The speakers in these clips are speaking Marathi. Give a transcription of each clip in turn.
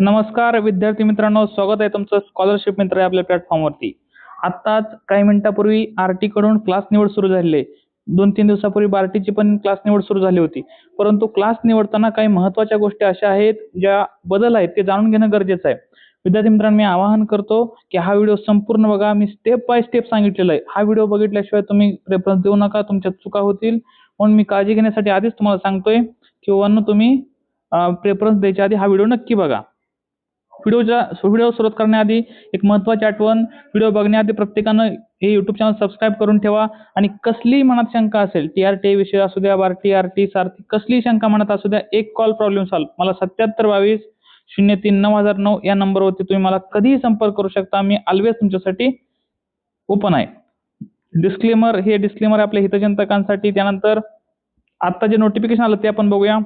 नमस्कार विद्यार्थी मित्रांनो स्वागत आहे तुमचं स्कॉलरशिप मित्र आपल्या प्लॅटफॉर्मवरती आत्ताच काही मिनिटापूर्वी आरटी कडून क्लास निवड सुरू झालेली आहे. दोन तीन दिवसापूर्वी बार्टीची पण क्लास निवड सुरू झाली होती. परंतु क्लास निवडताना काही महत्त्वाच्या गोष्टी अशा आहेत ज्या बदल आहेत ते जाणून घेणं गरजेचं आहे. विद्यार्थी मित्रांनो मी आवाहन करतो की हा व्हिडिओ संपूर्ण बघा. मी स्टेप बाय स्टेप सांगितलेला आहे. हा व्हिडिओ बघितल्याशिवाय तुम्ही रेफरन्स देऊ नका. तुमच्या चुका होतील. म्हणून मी काळजी घेण्यासाठी आधीच तुम्हाला सांगतोय किंवा तुम्ही प्रेफरन्स द्यायच्या आधी हा व्हिडिओ नक्की बघा. व्हिडिओच्या व्हिडिओ सुरुवात करण्याआधी एक महत्त्वाची आठवण. व्हिडिओ बघण्याआधी प्रत्येकानं हे यूट्यूब चॅनल सबस्क्राईब करून ठेवा. आणि कसलीही मनात शंका असेल टी आर टी विषय असू द्या बार टी आर टी सारखी कसलीही शंका मनात असू द्या एक कॉल प्रॉब्लेम सॉल्व मला सत्याहत्तर बावीस शून्य तीन नऊ हजार नऊ या नंबरवरती तुम्ही मला कधीही संपर्क करू शकता. मी ऑलवेज तुमच्यासाठी ओपन आहे. डिस्क्लेमर हे डिस्क्लेमर आपल्या हितचिंतकांसाठी त्यानंतर आत्ता जे नोटिफिकेशन आलं ते आपण बघूया.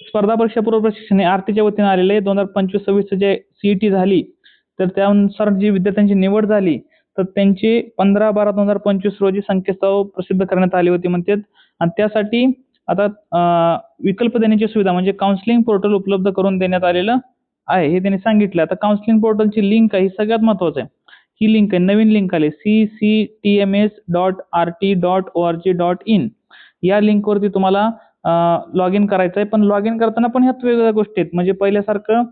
स्पर्धा परीक्षा पूर्व प्रशिक्षण हे आरतीच्या वतीने आलेले आहे. दोन हजार पंचवीस सव्वीस जे सी ई टी झाली तर त्यानुसार जी विद्यार्थ्यांची निवड झाली तर त्यांची पंधरा बारा दोन हजार पंचवीस रोजी संकेतस्थळ प्रसिद्ध करण्यात आली होती म्हणतात. आणि त्यासाठी आता विकल्प देण्याची सुविधा म्हणजे काउन्सिलिंग पोर्टल उपलब्ध करून देण्यात आलेलं आहे. हे त्यांनी सांगितलं. आता काउन्सिलिंग पोर्टलची लिंक आहे ही सगळ्यात महत्त्वाचं आहे. ही लिंक आहे नवीन लिंक आली. C C T M S dot R T dot O R G dot in या लिंकवरती तुम्हाला लॉग इन करायचं आहे पण लॉग इन करताना पण ह्यात वेगवेगळ्या गोष्टी आहेत. म्हणजे पहिल्यासारखं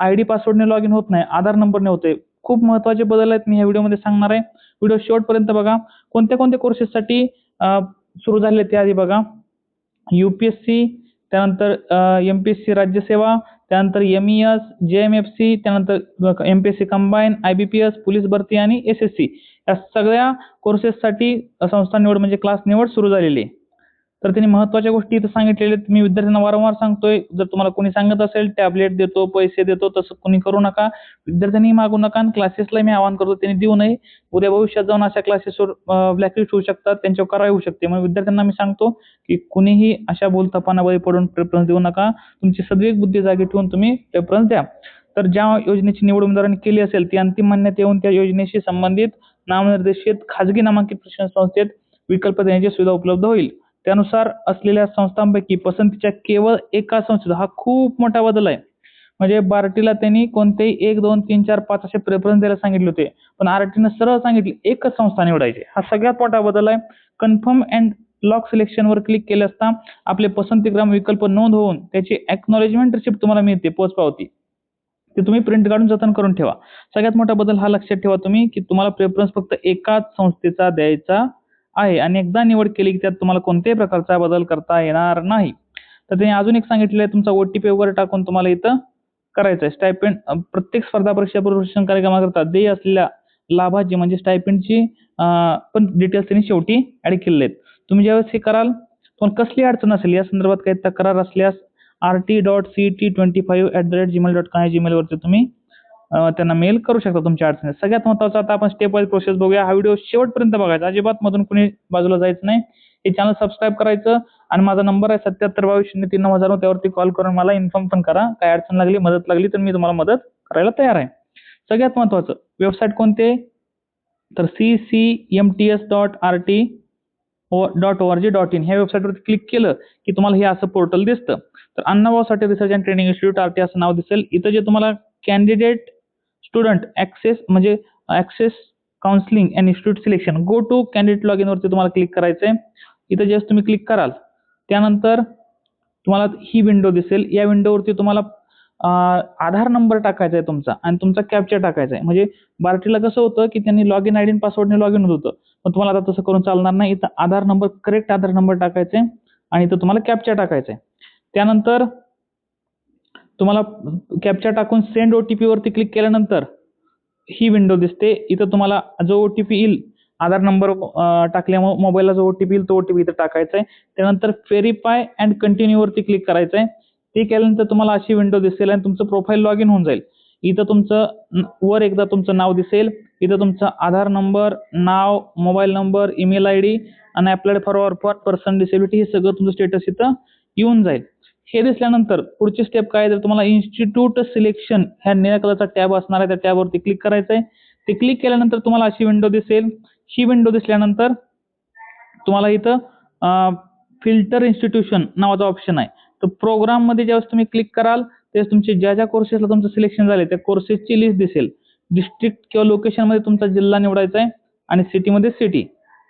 आय डी पासवर्डने लॉग इन होत नाही. आधार नंबरने होते. खूप महत्त्वाचे बदल आहेत. मी ह्या व्हिडिओमध्ये सांगणार आहे. व्हिडिओ शेवटपर्यंत बघा. कोणत्या कोणत्या कोर्सेससाठी सुरू झाले ते आधी बघा. यू पी एस सी त्यानंतर एम पी एस सी राज्यसेवा त्यानंतर M E S J M F C त्यानंतर M P S C combine I B P S police भरती आणि एस एस सी या सगळ्या कोर्सेससाठी संस्था निवड म्हणजे क्लास निवड सुरू झालेली आहे. तर त्यांनी महत्त्वाच्या गोष्टी इथं सांगितलेल्या आहेत. मी विद्यार्थ्यांना वारंवार सांगतोय जर तुम्हाला कोणी सांगत असेल टॅबलेट देतो पैसे देतो तसं कोणी करू नका. विद्यार्थ्यांनी मागू नका आणि क्लासेसला मी आवाहन करतो त्यांनी देऊ नये. उद्या भविष्यात जाऊन अशा क्लासेसवर ब्लॅकलिस्ट होऊ शकतात त्यांच्यावर कारवाई होऊ शकते. मग विद्यार्थ्यांना मी सांगतो की कुणीही अशा बोलतापाना बळी पडून प्रेफरन्स देऊ नका. तुमची सगळी बुद्धी जागी ठेवून तुम्ही प्रेफरन्स द्या. तर ज्या योजनेची निवड उमेदवारांनी केली असेल ती अंतिम मान्यता येऊन त्या योजनेशी संबंधित नामनिर्देशित खाजगी नामांकित शिक्षण संस्थेत विकल्प देण्याची सुविधा उपलब्ध होईल. त्यानुसार असलेल्या संस्थांपैकी पसंतीच्या केवळ एका संस्थेत हा खूप मोठा बदल आहे. म्हणजे बार्टीला त्यांनी कोणतेही एक दोन तीन चार पाच असे प्रेफरन्स द्यायला सांगितले होते. पण आरटीनं सरळ सांगितले एकच संस्था निवडायची. हा सगळ्यात मोठा बदल आहे. कन्फर्म अँड लॉक सिलेक्शनवर क्लिक केले असता आपले पसंतीक्रम विकल्प नोंद होऊन त्याची एक्नॉलेजमेंट रिसिप्ट तुम्हाला मिळते पोच पावती. ते तुम्ही प्रिंट काढून जतन करून ठेवा. सगळ्यात मोठा बदल हा लक्षात ठेवा तुम्ही की तुम्हाला प्रेफरन्स फक्त एकाच संस्थेचा द्यायचा आहे. आणि एकदा निवड केली की त्यात तुम्हाला कोणत्याही प्रकारचा बदल करता येणार नाही. तर त्यांनी अजून एक सांगितलेलं आहे तुमचा ओ टी वगैरे टाकून तुम्हाला इथं करायचं आहे. स्टायपेंड प्रत्येक स्पर्धा परीक्षा प्रशिक्षण कार्यक्रमाकरता देय असलेल्या लाभाची म्हणजे स्टायपेंडची पण डिटेल्स त्यांनी शेवटी ॲड केलेले आहेत. तुम्ही ज्यावेळेस हे कराल तुम्हाला कसली अडचण असेल या संदर्भात काही तक्रार असल्यास R T dot C T twenty five at the rate Gmail dot com या जीमेलवरती तुम्ही त्यांना मेल करू शकता तुमच्या अडचणी सगळ्यात महत्त्वाचं आता आपण स्टेप वाईज प्रोसेस बघूया. हा व्हिडिओ शेवटपर्यंत बघायचा. अजिबात मधून कुणी बाजूला जायचं नाही. हे चॅनल सबस्क्राईब करायचं आणि माझा नंबर आहे सत्याहत्तर बावीस शून्य तीन नऊ हजार त्यावरती कॉल करून मला इन्फॉर्म पण करा. काय अडचण लागली मदत लागली तर मी तुम्हाला मदत करायला तयार आहे. सगळ्यात महत्त्वाचं वेबसाईट कोणते तर C C M T S dot R T O dot O R G dot in ह्या वेबसाईटवरती क्लिक केलं की तुम्हाला हे असं पोर्टल दिसतं. तर Annabhau Sathe research and training institute R T असं नाव दिसेल. इथं जे तुम्हाला कॅन्डिडेट स्टुडंट ऍक्सेस म्हणजे access counselling and institute selection go to candidate log इनवरती तुम्हाला क्लिक करायचं आहे इथं जस्ट तुम्ही क्लिक कराल. त्यानंतर तुम्हाला ही विंडो दिसेल. या विंडोवरती तुम्हाला आधार नंबर टाकायचा आहे तुमचा आणि तुमचा कॅप्चर टाकायचा आहे. म्हणजे बार्टीला कसं होतं की त्यांनी लॉग इन आय डी पासवर्डने लॉग इन होत होतं. पण तुम्हाला आता तसं करून चालणार नाही. इथं Aadhaar number correct Aadhaar number टाकायचा आहे आणि इथं तुम्हाला कॅप्चर टाकायचा आहे त्यानंतर तुम्हाला कॅप्चर टाकून सेंड ओ टी पीवरती क्लिक केल्यानंतर ही विंडो दिसते. इथं तुम्हाला जो ओ टी पी येईल आधार नंबर टाकल्यामुळे मोबाईलला जो ओ टी पी येईल तो ओ टी पी इथं टाकायचा आहे त्यानंतर फेरीफाय अँड कंटिन्यूवरती क्लिक करायचं आहे ते केल्यानंतर तुम्हाला अशी विंडो दिसेल आणि तुमचं प्रोफाईल लॉग इन होऊन जाईल. इथं तुमचं वर एकदा तुमचं नाव दिसेल. इथं तुमचा Aadhaar number now mobile number email I D आणि applied for for person disability हे सगळं तुमचं स्टेटस इथं येऊन जाईल. हे दिसल्यानंतर पुढची स्टेप काय तर तुम्हाला इन्स्टिट्यूट सिलेक्शन ह्या निळ्या कलरचा टॅब असणार आहे त्या टॅबवरती क्लिक करायचं आहे ते क्लिक केल्यानंतर तुम्हाला अशी विंडो दिसेल. ही विंडो दिसल्यानंतर तुम्हाला इथं फिल्टर इन्स्टिट्यूशन नावाचा ऑप्शन आहे. तर प्रोग्राममध्ये ज्यावेळेस तुम्ही क्लिक कराल त्यावेळेस तुमचे ज्या ज्या कोर्सेसला तुमचं सिलेक्शन झाले त्या कोर्सेसची लिस्ट दिसेल. डिस्ट्रिक्ट किंवा लोकेशनमध्ये तुमचा जिल्हा निवडायचा आहे आणि सिटीमध्ये सिटी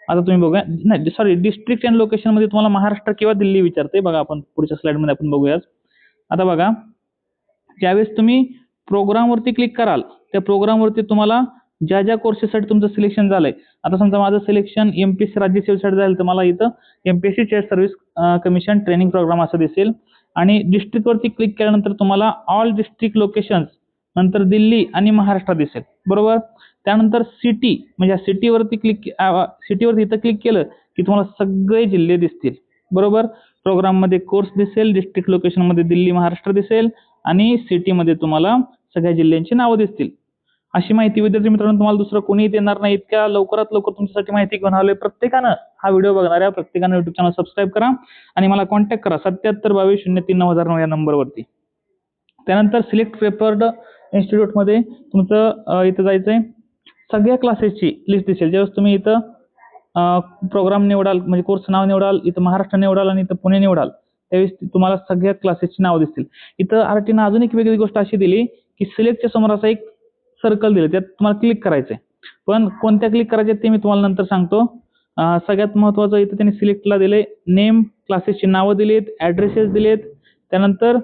आता तुम्ही बघूया. नाही सॉरी डिस्ट्रिक्ट अँड लोकेशनमध्ये तुम्हाला महाराष्ट्र किंवा दिल्ली विचारते बघा आपण पुढच्या स्लाईडमध्ये आपण बघूयाच. आता बघा ज्यावेळेस तुम्ही प्रोग्रामवरती क्लिक कराल त्या प्रोग्रामवरती तुम्हाला ज्या ज्या कोर्सेससाठी तुमचं सिलेक्शन झालंय. आता समजा माझं सिलेक्शन एम पी एस राज्य सेवेसाठी झालं तर मला इथं M P S C chair service commission training programme असं दिसेल. आणि डिस्ट्रिक्टवरती क्लिक केल्यानंतर तुम्हाला ऑल डिस्ट्रिक्ट लोकेशन्स नंतर दिल्ली आणि महाराष्ट्र दिसेल. बरोबर? त्यानंतर सिटी म्हणजे सिटीवरती क्लिक सिटीवरती इथं क्लिक केलं की तुम्हाला सगळे जिल्हे दिसतील. बरोबर? प्रोग्राममध्ये कोर्स दिसेल डिस्ट्रिक्ट लोकेशनमध्ये दिल्ली महाराष्ट्र दिसेल आणि सिटीमध्ये तुम्हाला सगळ्या जिल्ह्यांची नावं दिसतील. अशी माहिती विद्यार्थी मित्रांनो तुम्हाला दुसरं कोणीही देणार नाही. इतक्या लवकरात लवकर तुमच्यासाठी माहिती घेऊन आलोय प्रत्येकानं. हा व्हिडिओ बघणाऱ्या प्रत्येकानं युट्यूब चॅनल सबस्क्राईब करा आणि मला कॉन्टॅक्ट करा. सत्याहत्तर बावीस शून्य तीन नऊ हजार नऊ या नंबरवरती त्यानंतर सिलेक्ट पेपर्ड इन्स्टिट्यूटमध्ये तुमचं इथं जायचं आहे सगळ्या क्लासेसची लिस्ट दिसेल. ज्यावेळेस तुम्ही इथं प्रोग्राम निवडाल म्हणजे कोर्स नाव निवडाल इथं महाराष्ट्र निवडाल आणि इथं पुणे निवडाल त्यावेळेस तुम्हाला सगळ्या क्लासेसची नावं दिसतील. इथं आर टीनं अजून एक वेगळी गोष्ट अशी दिली की सिलेक्टच्या समोर असा एक सर्कल दिलं त्यात तुम्हाला क्लिक करायचं आहे पण कोणत्या क्लिक करायचे ते मी तुम्हाला नंतर सांगतो. सगळ्यात महत्त्वाचं इथं त्यांनी सिलेक्टला दिले नेम क्लासेसची नावं दिलीत ॲड्रेसेस दिलेत त्यानंतर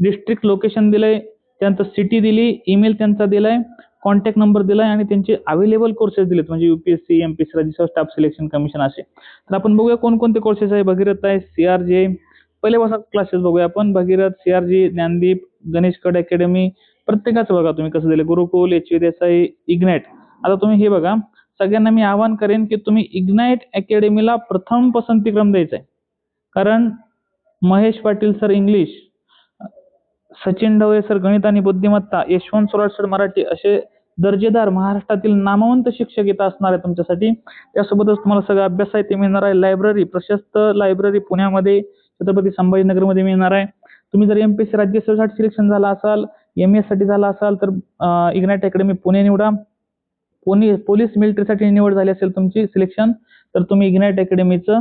डिस्ट्रिक्ट लोकेशन दिलंय त्यानंतर सिटी दिली ईमेल त्यांचा दिलाय कॉन्टॅक्ट नंबर दिलाय आणि त्यांचे अवेलेबल कोर्सेस दिलेत. म्हणजे युपीएससी एमपीएससी राज्य स्टाफ सिलेक्शन कमिशन असे. तर आपण बघूया कोणकोणते कोर्सेस आहे भगीरथ आहे सीआरजे पहिले बसा क्लासेस बघूया आपण. भगीरथ सीआरजी ज्ञानदीप गणेश कड अकॅडमी प्रत्येकाचं बघा तुम्ही कसं दिलं. Gurukul H V Desai Ignite आता तुम्ही हे बघा. सगळ्यांना मी आवाहन करेन की तुम्ही इग्नाइट अकॅडमीला प्रथम पसंतीक्रम द्यायचा आहे. कारण Mahesh Patil sir English Sachin Dhawale sir गणित आणि बुद्धिमत्ता यशवंत सोराट सर मराठी असे दर्जेदार महाराष्ट्रातील नामवंत शिक्षक इथं असणार आहे तुमच्यासाठी. त्यासोबतच तुम्हाला सगळं अभ्यास आहे ते मिळणार आहे. लायब्ररी प्रशस्त लायब्ररी पुण्यामध्ये छत्रपती संभाजीनगरमध्ये मिळणार आहे. तुम्ही जर एम पी एस सी राज्य सेवेसाठी सिलेक्शन झाला असाल एम एससाठी झाला असाल तर इग्नाइट अकॅडमी पुणे निवडा. पुणे पोलीस मिलिटरीसाठी निवड झाली असेल तुमची सिलेक्शन तर तुम्ही इग्नाइट अकॅडमीचं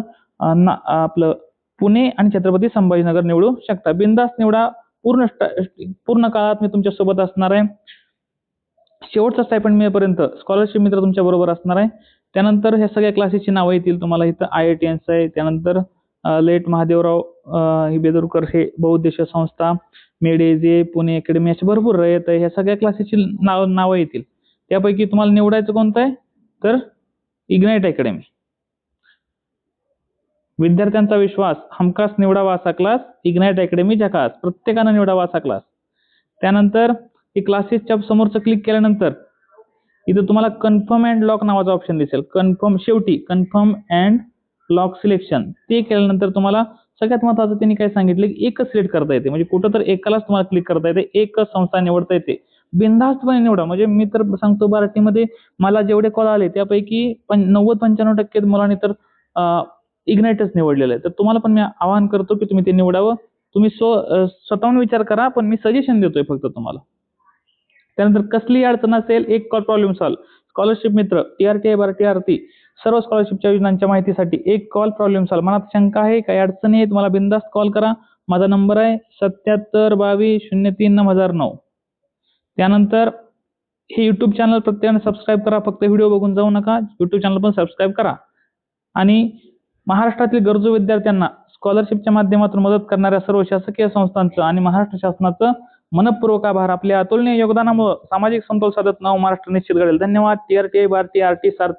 ना- आपलं पुणे आणि छत्रपती संभाजीनगर निवडू शकता. बिंदास निवडा. पूर्ण पूर्ण काळात मी तुमच्यासोबत असणार आहे. शेवटचा स्टायपंड मिळेपर्यंत स्कॉलरशिप मित्र तुमच्या बरोबर असणार आहे. त्यानंतर ह्या सगळ्या क्लासेसची नावं येतील तुम्हाला इथं. आय आय टी एन्स आहे. त्यानंतर लेट महादेवराव बेदुरकर हे बहुउद्देशीय संस्था मेडेजे पुणे अकॅडमी असे भरपूर रयत आहे ह्या सगळ्या क्लासेसची नाव नावं येतील. त्यापैकी तुम्हाला निवडायचं कोणतं आहे? तर इग्नाइट अकॅडमी विद्यार्थ्यांचा विश्वास हमखास निवडावा असा क्लास इग्नाइट अकॅडमी झकास प्रत्येकानं निवडावा असा क्लास त्यानंतर क्लासेसच्या समोरचं क्लिक केल्यानंतर इथं तुम्हाला कन्फर्म अँड लॉक नावाचा ऑप्शन दिसेल. कन्फर्म शेवटी कन्फर्म अँड लॉक सिलेक्शन ते केल्यानंतर तुम्हाला सगळ्यात महत्वाचं त्यांनी काय सांगितलं? की एकच सिलेक्ट करता येते. म्हणजे कुठं तर एकालाच तुम्हाला क्लिक करता येते. एकच संस्था निवडता येते. बिनधास्तपणे निवडा. म्हणजे मी तर सांगतो मराठीमध्ये मला जेवढे कॉल आले त्यापैकी पण नव्वद पंच्याण्णव टक्के मुलांनी तर इग्नाइटच निवडलेलं आहे. तर तुम्हाला पण मी आवाहन करतो की तुम्ही ते निवडावं. तुम्ही स्व स्वतःहून विचार करा पण मी सजेशन देतोय फक्त तुम्हाला. त्यानंतर कसली अडचण असेल एक कॉल प्रॉब्लेम सॉल्व स्कॉलरशिप मित्र टी आर टी बार टी आर टी सर्व स्कॉलरशिपच्या योजनांच्या माहितीसाठी एक कॉल प्रॉब्लेम सॉल्व मनात शंका आहे काही अडचणी आहे तुम्हाला बिंदास्त कॉल करा. माझा नंबर आहे सत्याहत्तर बावीस शून्य तीन नऊ हजार नऊ. त्यानंतर हे यूट्यूब चॅनल प्रत्येकाने सबस्क्राईब करा. फक्त व्हिडिओ बघून जाऊ नका. यूट्यूब चॅनल पण सबस्क्राईब करा. आणि महाराष्ट्रातील गरजू विद्यार्थ्यांना स्कॉलरशिपच्या माध्यमातून मदत करणाऱ्या सर्व शासकीय संस्थांचं आणि महाराष्ट्र शासनाचं मनपूर्वक आभार. आपल्या अतुलनीय योगदानामुळे सामाजिक समतोल साधत नाव महाराष्ट्र निश्चित घडेल. धन्यवाद. T R T I R T सार